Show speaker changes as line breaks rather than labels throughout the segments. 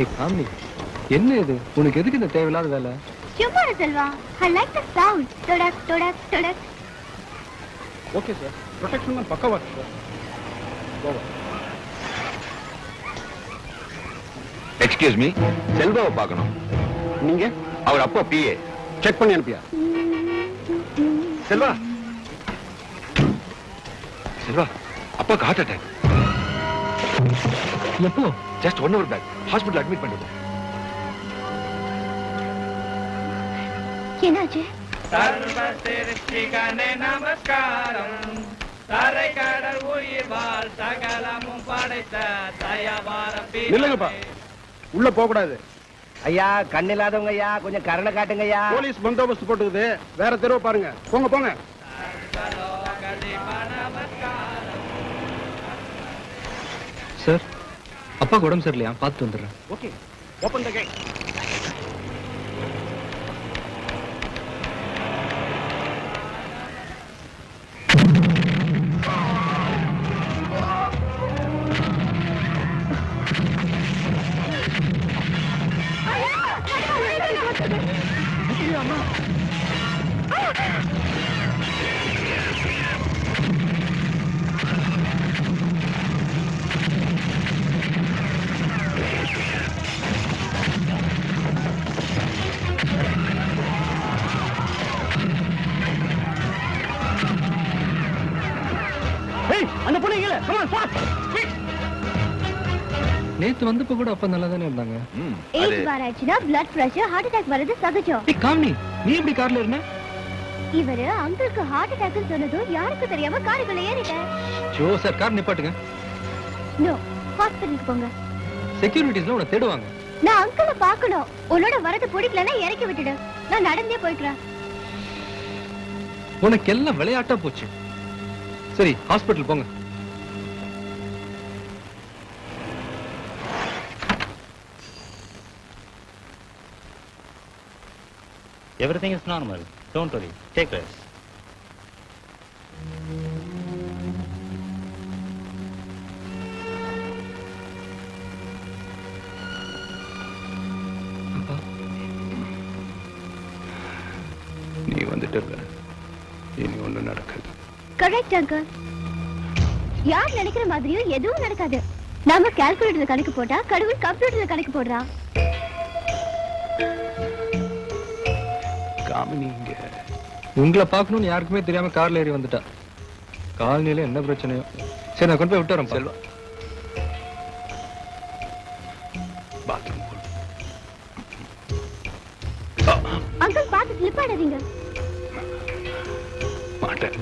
ஏய் காமி என்ன இது? உனக்கு எதுக்கு இந்த தேவையில்லாத வேலை?
சும்மா இரு Selva. I like the sound டொடக் டொடக் டொடக்.
ஓகே சார் ப்ரொடெக்ஷன் பக்கவா சார் கோவா
எக்ஸ்கியூஸ் மீ செல்வாவை பார்க்கணும்.
நீங்க?
அவர் அப்பா பிஏ
செக் பண்ணி அனுப்பியா?
செல்வா. செல்வா அப்பாக்கு ஹார்ட் அட்டாக்
எப்போ?
Just one hour back hospital admit பண்ணுவோம்
என்னாச்சு?
சர்வ நமஸ்காரம். தரை கடல் உயிர் வாழ் சகலமும் படைத்த தயவார
நில்லுங்கப்பா உள்ள போக கூடாது
ஐயா கண் இல்லாதவங்க ஐயா கொஞ்சம் கருணை காட்டுங்க ஐயா.
போலீஸ் பந்தோபஸ்து போட்டுக்குது. வேற தெருவை பாருங்க. போங்க போங்க.
சார் அப்பாக்கு உடம்பு சரியில்லையா பார்த்து வந்துடுறேன்
ஓகே ஓபன் த கேட் அந்த
நேத்து வந்தப்ப கூட அப்பா நல்லா தானே இருந்தாங்க
ஏஜ் பார் ஆச்சுன்னா பிளட் பிரஷர் ஹார்ட் அட்டாக் வர்றது சகஜம்.
ஏய் காமினி நீ எப்படி கார்ல இருந்த?
இவரு அங்கிளுக்கு ஹார்ட் அட்டாக்னு சொன்னதும் யாருக்கும் தெரியாம காருக்குள்ள ஏறிட்டேன்.
ஜோ சார் கார் நிப்பாட்டுங்க.
நோ ஹாஸ்பிட்டலுக்கு போங்க.
செக்யூரிட்டிஸ்ல உன்னை தேடுவாங்க.
நான் அங்கிள பார்க்கணும். உன்னோட வரது பிடிக்கலன்னா இறக்கி விட்டுடு. நான் நடந்தே போய்க்கிறேன்
உனக்கு எல்லாம் விளையாட்டா போச்சு. சரி ஹாஸ்பிட்டல் போங்க.
Everything is normal. Don't worry. Take rest.
அப்பா
நீ வந்துட்டு இனி ஒண்ணு நடக்காது
கரெக்ட் அங்கிள் யார் நினைக்கிற மாதிரியும் எதுவும் நடக்காது நாம கால்குலேட்டர்ல கணக்கு போட்டா கடவுள் கம்ப்யூட்டர்ல கணக்கு போடுறான்
இங்க
உங்களை பார்க்கணும்னு யாருக்குமே தெரியாம கார்ல ஏறி வந்துட்டா. காலனில என்ன பிரச்சனையோ. சரி நான் கொண்டு போய் விட்டு வரேன்
செல்வா. பாத்ரூம்
அங்கிள் பார்த்து ஸ்லிப் ஆடாதீங்க.
மாட்டேன்.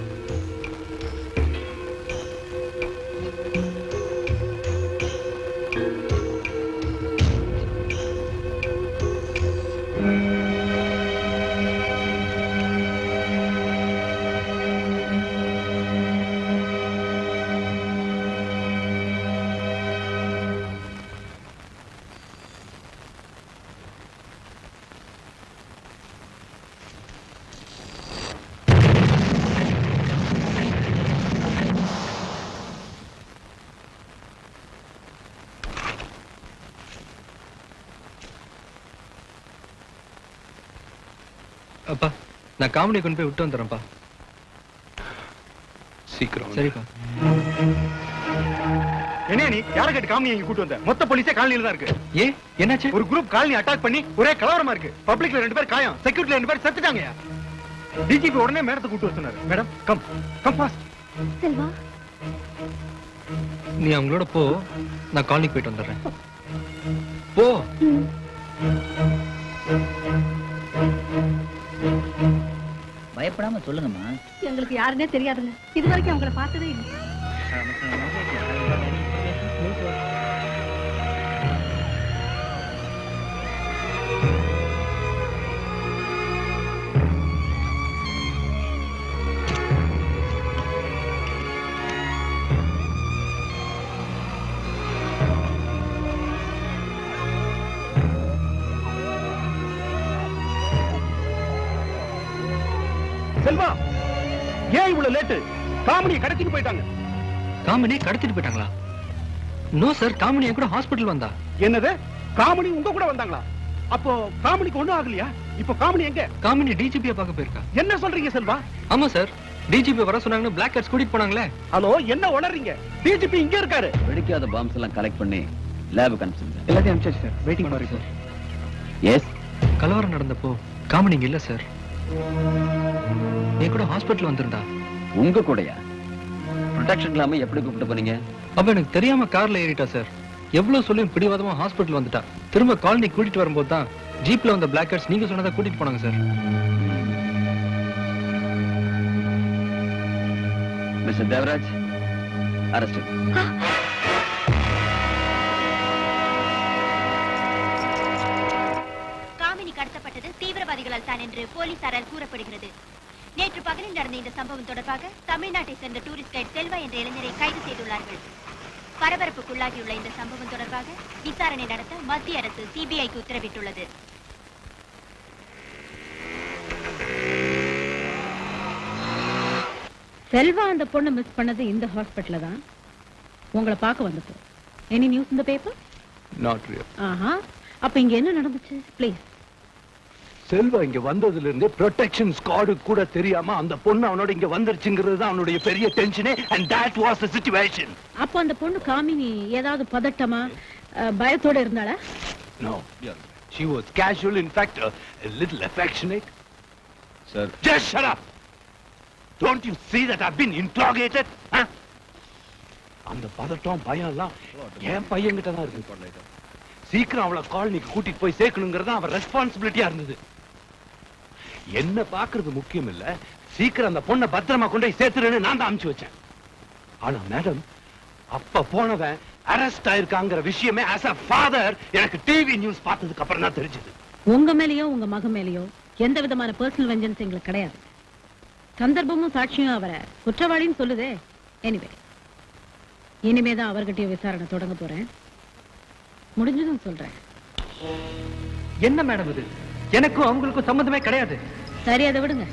நான் காமெடி கொண்டு போய் விட்டு வந்துடுறேன்ப்பா.
சீக்கிரம்.
சரிப்பா.
என்ன நீ? யாரை கேட்டு காமி இங்க கூட்டு வந்த? மொத்த போலீஸே காலனில தான் இருக்கு.
ஏ என்னாச்சு?
ஒரு குரூப் காலனி அட்டாக் பண்ணி ஒரே கலவரமா இருக்கு. பப்ளிக்ல ரெண்டு பேர் காயம். செக்யூரிட்டில ரெண்டு பேர் செத்துட்டாங்க டிஜிபி உடனே மேடத்தை கூட்டு வர சொன்னாரு. Madam come come fast
Selva.
நீ அவங்களோட போ. நான் காலனிக்கு போயிட்டு வந்துடுறேன். போ.
பயப்படாம சொல்லுங்கம்மா.
எங்களுக்கு யாருன்னே தெரியாதுங்க. இது வரைக்கும் அவங்கள பார்த்ததே இல்லை.
ஏன் இவ்வளவு லேட்டு காமெடியை கடத்திட்டு போயிட்டாங்க.
காமினி கடத்திட்டு போயிட்டாங்களா? நோ சார் காமினி என் கூட ஹாஸ்பிட்டல் வந்தா.
என்னது? காமெடி உங்க கூட வந்தாங்களா? அப்போ காமெடிக்கு ஒண்ணும் ஆகலையா? இப்போ காமெடி எங்க?
காமினி டிஜிபியை பார்க்க போயிருக்கா.
என்ன சொல்றீங்க செல்வா?
ஆமா சார் டிஜிபி வர சொன்னாங்கன்னு பிளாக் கேட்ஸ் கூட்டிட்டு போனாங்களே.
ஹலோ என்ன உளறீங்க? டிஜிபி இங்க இருக்காரு.
வெடிக்காத பாம்ஸ் எல்லாம் கலெக்ட் பண்ணி லேபுக்கு அனுப்பிச்சிருந்தேன்
எல்லாத்தையும் அனுப்பிச்சாச்சு sir waiting for sir
yes
கலவரம் நடந்தப்போ காமினி இங்க இல்ல சார் நீ கூட ஹாஸ்பிட்டல் வந்திருந்தா?
உங்க கூடயா? ப்ரொடெக்ஷன் இல்லாம எப்படி கூப்பிட்டு போனீங்க?
அப்ப எனக்கு தெரியாம கார்ல ஏறிட்டா சார் எவ்வளவு சொல்லியும் பிடிவாதமா ஹாஸ்பிட்டல் வந்துட்டா. திரும்ப காலனி கூட்டிட்டு வரும்போது தான் ஜீப்ல வந்த பிளாக் கேட்ஸ் நீங்க சொன்னதா கூட்டிட்டு போனாங்க சார்
மிஸ்டர் தேவராஜ் அரெஸ்ட்
தீவிரவாதிகளால் தான் என்று போலீசாரால் கூறப்படுகிறது. நேற்று பகலில் நடந்த இந்த சம்பவம் தொடர்பாக தமிழ்நாட்டை சேர்ந்த டூரிஸ்ட் கைட் செல்வா என்ற இளைஞரை கைது செய்துள்ளார்கள். பரபரப்புக்குள்ளாகியுள்ள இந்த சம்பவம் தொடர்பாக விசாரணை நடத்த மத்திய அரசு சிபிஐக்கு உத்தரவிட்டுள்ளது.
செல்வா அந்த பொண்ணை மிஸ் பண்ணது இந்த ஹாஸ்பிட்டல்ல தான். உங்களை பார்க்க வந்தப்போ. எனி நியூஸ் இந்த பேப்பர்
நாட் ரியல்
ஆஹா. அப்ப இங்க என்ன நடந்துச்சு? ப்ளீஸ்
செல்வா இங்க வந்ததுல இருந்தே ப்ரொடெக்ஷன் ஸ்குவாடு கூட தெரியாம அந்த பொண்ணு அவனோட இங்க வந்துருச்சுங்கிறது தான் அவனுடைய பெரிய டென்ஷனே and that was the situation
அப்போ அந்த பொண்ணு காமினி ஏதாவது பதட்டமா பயத்தோட இருந்தாளா?
No she was casual in fact a, a little affectionate.
Sir
just shut up! Don't you see that i've been interrogated? Huh? அந்த பதட்டம் பயம் எல்லாம் என் பையன்கிட்ட தான் இருக்கு. சீக்கிரம் அவளை காலனிக்கு கூட்டிட்டு போய் சேர்க்கணுங்கிறது அவன் ரெஸ்பான்சிபிலிட்டியா இருந்தது. என்ன பாக்குறது முக்கியம் இல்ல. சீக்கிரம் அந்த பொண்ணை பத்திரமா கொண்டு போய் சேர்த்துருன்னு நான் தான் அனுப்பிச்சு வச்சேன். ஆனா மேடம் அப்ப போனவன் அரெஸ்ட் ஆயிருக்காங்கிற விஷயமே as a father எனக்கு டிவி நியூஸ் பார்த்ததுக்கு அப்புறம் தான் தெரிஞ்சது.
உங்க மேலயோ உங்க மக மேலயோ எந்த விதமான பர்சனல் வெஞ்சன்ஸ் எங்களுக்கு கிடையாது. சந்தர்ப்பமும் சாட்சியும் அவரை குற்றவாளின்னு சொல்லுதே. எனிவே இனிமே தான் அவர்கிட்டயும் விசாரணை தொடங்க போறேன். முடிஞ்சதும் சொல்றேன்.
என்ன மேடம் இது? எனக்கும் அவங்களுக்கும் சம்பந்தமே கிடையாது.
சரி அதை விடுங்க.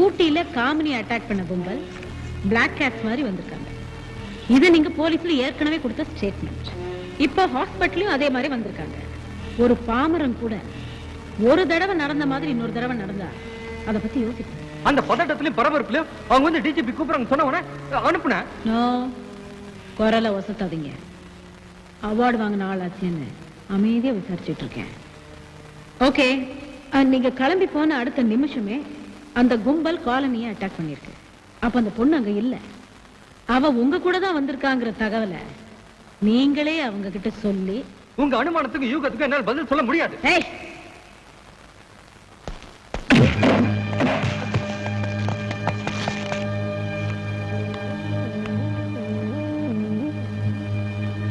ஊட்டியில காமினி அட்டாக் பண்ண கும்பல் பிளாக் கேட்ஸ் மாதிரி வந்திருக்காங்க. இது நீங்க போலீஸ்ல ஏற்கனவே கொடுத்த ஸ்டேட்மெண்ட் இப்ப ஹாஸ்பிட்டலையும் அதே மாதிரி வந்திருக்காங்க. ஒரு பாமரன் கூட ஒரு தடவை நடந்த மாதிரி இன்னொரு தடவை நடந்தா அத பத்தி யோசிப்பேன்
அந்த பதட்டத்திலயும் பரபரப்புலயும் அவங்க வந்து டிஜிபி கூப்பிடுறாங்க சொன்ன உடனே அனுப்புனேன்
நோ குரலை ஒசத்தாதீங்க. அவார்டு வாங்கின ஆளாச்சுன்னு அமைதியா விசாரிச்சுட்டு இருக்கேன். ஓகே. நீங்க கிளம்பி போன அடுத்த நிமிஷமே அந்த கும்பல் காலனியை அட்டாக் பண்ணிருக்கு அப்ப அந்த பொண்ணு அங்க இல்ல. அவ உங்க கூட தான் வந்திருக்காங்கிற தகவலை நீங்களே அவங்க கிட்ட சொல்லி
உங்க அனுமானத்துக்கும் யூகத்துக்கும் என்னால பதில் சொல்ல முடியாது.
ஏய்!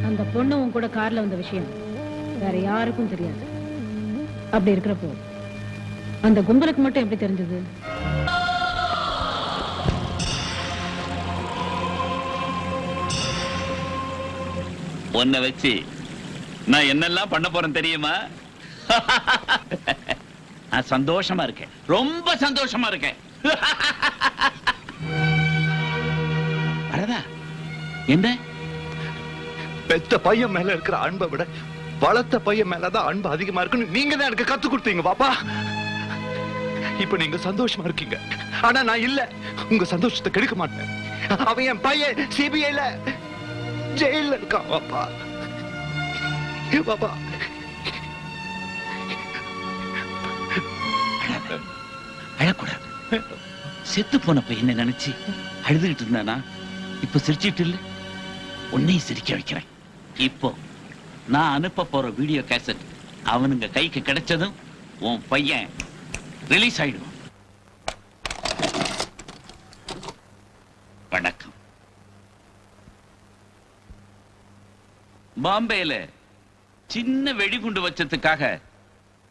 அந்த பொண்ணு உன் கூட கார்ல வந்த விஷயம். வேற யாருக்கும் தெரியாது. அப்படி இருக்கிறப்போ அந்த கும்பலுக்கு மட்டும் எப்படி தெரிஞ்சது?
உன்னை வச்சு நான் என்னெல்லாம் பண்ண போறேன் தெரியுமா? நான் சந்தோஷமா இருக்கேன். ரொம்ப சந்தோஷமா இருக்கேன். வரதா என்ன?
பெத்த பையன் மேல இருக்கிற அன்பை விட வளர்த்த பையன் மேலதான் அன்பு அதிகமா இருக்குன்னு நீங்க தான் எனக்கு கத்து கொடுத்தீங்க பாப்பா. இப்ப நீங்க சந்தோஷமா இருக்கீங்க. ஆனா நான் இல்ல. உங்க சந்தோஷத்தை கெடுக்க மாட்டேன். அவன் என் பையன் சிபிஐல ஜெயில இருக்கான் பாப்பா. பாப்பா.
அழக்கூடாது. செத்து போன பையனை நினைச்சு அழுதுகிட்டு இருந்தானா? இப்ப சிரிச்சிட்டு இல்ல? உன்னையும் சிரிக்க வைக்கிறேன். இப்போ. நான் அனுப்ப போற வீடியோ கேசட் அவனுங்க கைக்கு கிடைச்சதும் உன் பையன் ரிலீஸ் ஆயிடுவான். வணக்கம். பாம்பேல சின்ன வெடிகுண்டு வச்சதுக்காக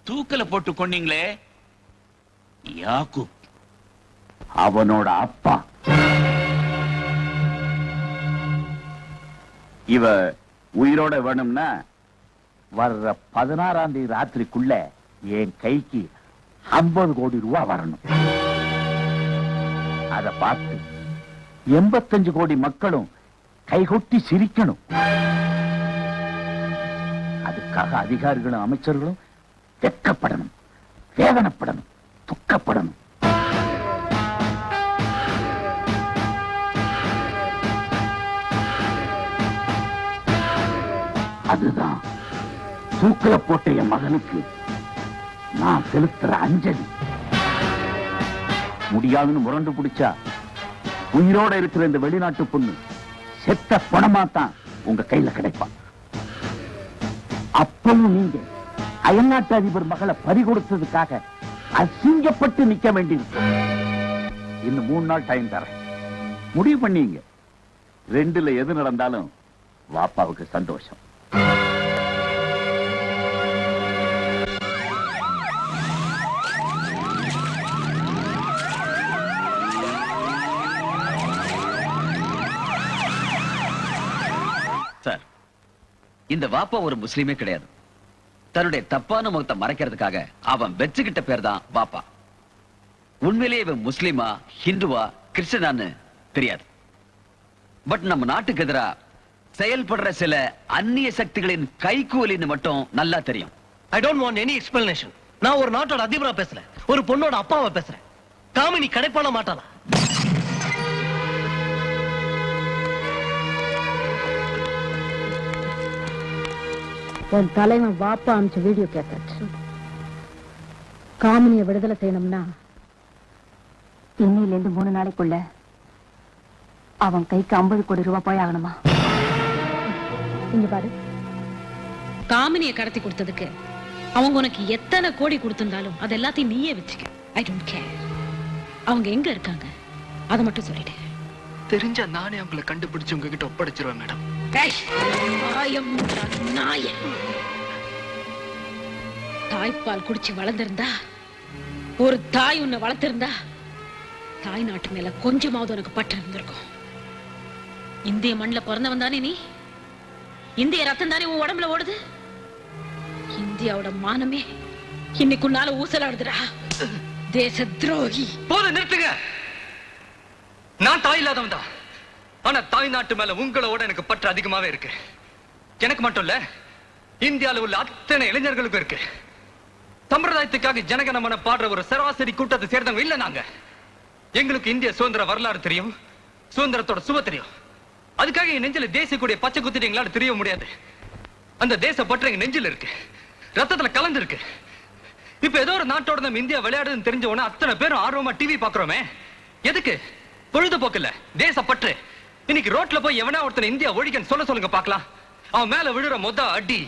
தூக்கல போட்டு கொன்னீங்களே யாக்கு அவனோட அப்பா. இவ உயிரோட வேணும்னா வர்ற பதினாறாம் தேதி ராத்திரிக்குள்ள என் கைக்கு ஐம்பது கோடி ரூபா வரணும். அத பார்த்து எண்பத்தஞ்சு கோடி மக்களும் கைகொட்டி சிரிக்கணும். அதுக்காக அதிகாரிகளும் அமைச்சர்களும் வெக்கப்படணும் வேதனைப்படணும் துக்கப்படணும். அதுதான் தூக்கல போட்ட என் மகனுக்கு நான் செலுத்துற அஞ்சலி. முடியாதுன்னு முரண்டு பிடிச்சா உயிரோட இருக்கிற இந்த வெளிநாட்டு பொண்ணு செத்த பணமா தான் உங்க கையில கிடைப்பான் அப்பவும் நீங்க அயல்நாட்டு அதிபர் மகளை பறி கொடுத்ததுக்காக அசிங்கப்பட்டு நிக்க வேண்டியிருக்கும். இன்னும் மூணு நாள் டைம் தரேன். முடிவு பண்ணீங்க. ரெண்டுல எது நடந்தாலும் வாப்பாவுக்கு சந்தோஷம்.
இந்த வாப்பா ஒரு முஸ்லீமே கிடையாது. தன்னுடைய தப்பான முகத்தை மறைக்கிறதுக்காக அவன் வச்சுக்கிட்ட பேர் தான் வாப்பா. உண்மையிலேயே இவன் முஸ்லீமா ஹிந்துவா கிறிஸ்டனான்னு தெரியாது. பட் நம்ம நாட்டுக்கு எதிரா செயல்படுற சில அந்நிய சக்திகளின் கைகூலின்னு மட்டும் நல்லா தெரியும்.
I don't want any explanation நான் ஒரு நாட்டோட அதிபரா பேசுறேன். ஒரு பொண்ணோட அப்பாவை பேசுறேன். காமினி கடைப்பாள மாட்டாளா
உன் தலைவன் வாப்பா அமிச்ச வீடியோ கேசட் காமினியை விடுதலை செய்யணும்னா
இன்னையில இருந்து மூணு நாளைக்குள்ள அவன் கைக்கு ஐம்பது கோடி ரூபாய் போய் ஆகணுமா?
இங்க பாரு. காமினியை கடத்தி கொடுத்ததுக்கு அவங்க உனக்கு எத்தனை கோடி கொடுத்திருந்தாலும் அது எல்லாத்தையும் நீயே வச்சுக்க. ஐ டோன்ட் கேர் அவங்க எங்க இருக்காங்க? அதை மட்டும் சொல்லிடு.
தெரிஞ்சா நானே அவங்களை கண்டுபிடிச்சு உங்ககிட்ட ஒப்படைச்சிருவேன் மேடம்.
தாய்ப்பால் குடிச்சு வளர்ந்திருந்தா ஒரு தாய் உன்னை வளர்த்திருந்தா தாய் நாட்டு மேல கொஞ்சமாவது உனக்கு பற்று இருந்திருக்கும். இந்திய மண்ணில் பிறந்தவன் தானே நீ? இந்திய ரத்தம் தானே உன் உடம்புல ஓடுது? இந்தியாவோட மானமே இன்னைக்கு உன்னால ஊசலாடுதுடா. தேச துரோகி.
போதும் நிறுத்துங்க. நான் தாய் இல்லாதவன் தான் ஆனா தாய் நாட்டு மேல உங்களோட எனக்கு பற்று அதிகமாவே இருக்கு. எனக்கு மட்டும் இல்ல இந்தியாவில் உள்ள அத்தனை இளைஞர்களுக்கும் இருக்கு. சம்பிரதாயத்துக்காக ஜனகணமன பாடுற ஒரு சராசரி கூட்டத்தை சேர்ந்தவங்க இல்ல நாங்க. எங்களுக்கு இந்திய சுதந்திர வரலாறு தெரியும் சுதந்திரத்தோட சுவ தெரியும். அதுக்காக என் நெஞ்சில தேசிய கூடிய பச்சை குத்திட்டீங்களான்னு தெரிய முடியாது. அந்த தேச பற்று எங்க நெஞ்சில் இருக்கு. ரத்தத்துல கலந்து இருக்கு. இப்ப ஏதோ ஒரு நாட்டோட நம்ம இந்தியா விளையாடுதுன்னு தெரிஞ்ச உடனே அத்தனை பேரும் ஆர்வமா டிவி பாக்குறோமே. எதுக்கு? பொழுதுபோக்கு இல்ல பற்று. இன்னைக்கு ரோட்ல போய் எவனா ஒருத்தன் இந்தியா ஒழிக்கன்னு சொல்ல சொல்லுங்க பார்க்கலாம். அவன் மேல விழுற மொத்த அடி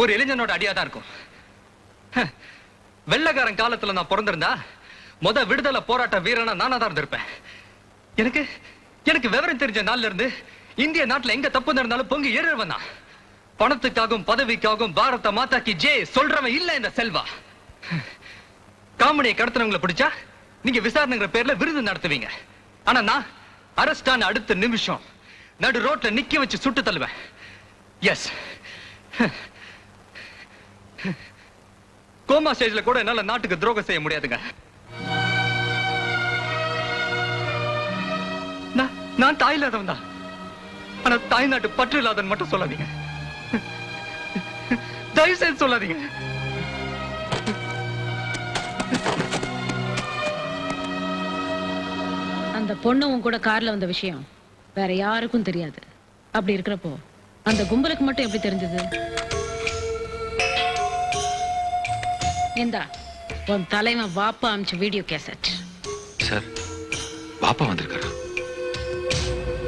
ஒரு இளைஞனோட அடியா தான் இருக்கும். வெள்ளக்காரன் வெள்ளைக்காரன் காலத்துல நான் பிறந்திருந்தா மொத விடுதலை போராட்ட வீரனா நானா தான் இருந்திருப்பேன். எனக்கு எனக்கு விவரம் தெரிஞ்ச நாள்ல இருந்து இந்திய நாட்டுல எங்க தப்பு நடந்தாலும் பொங்கி ஏறுவன் தான் பணத்துக்காகவும் பதவிக்காகவும் பாரத மாதாக்கு ஜே சொல்றவன் இல்ல இந்த செல்வா. காமெடியை கடத்தினவங்களை பிடிச்சா நீங்க விசாரணைங்கிற பேர்ல விருது நடத்துவீங்க. ஆனா நான் அரஸ்டான அடுத்த நிமிஷம். நடு ரோட்ல நிக்க வச்சு சுட்டு தள்ளுவேன். எஸ் கோமா ஸ்டேஜ்ல கூட என்னால நாட்டுக்கு துரோகம் செய்ய முடியாதுங்க. நான் தாய் இல்லாதவன் தான். ஆனா தாய் நாட்டு பற்று இல்லாதன் மட்டும் சொல்லாதீங்க. தயவு செய்து சொல்லாதீங்க.
அந்த பொண்ணு உன் கூட கார்ல வந்த விஷயம். வேற யாருக்கும் தெரியாது. அப்படி இருக்கிறப்போ அந்த கும்பலுக்கு மட்டும் எப்படி தெரிஞ்சது? இந்தா உன் தலைவன் வாப்பா அமிச்ச வீடியோ கேசட்.
சார் பாப்பா வந்திருக்காரா?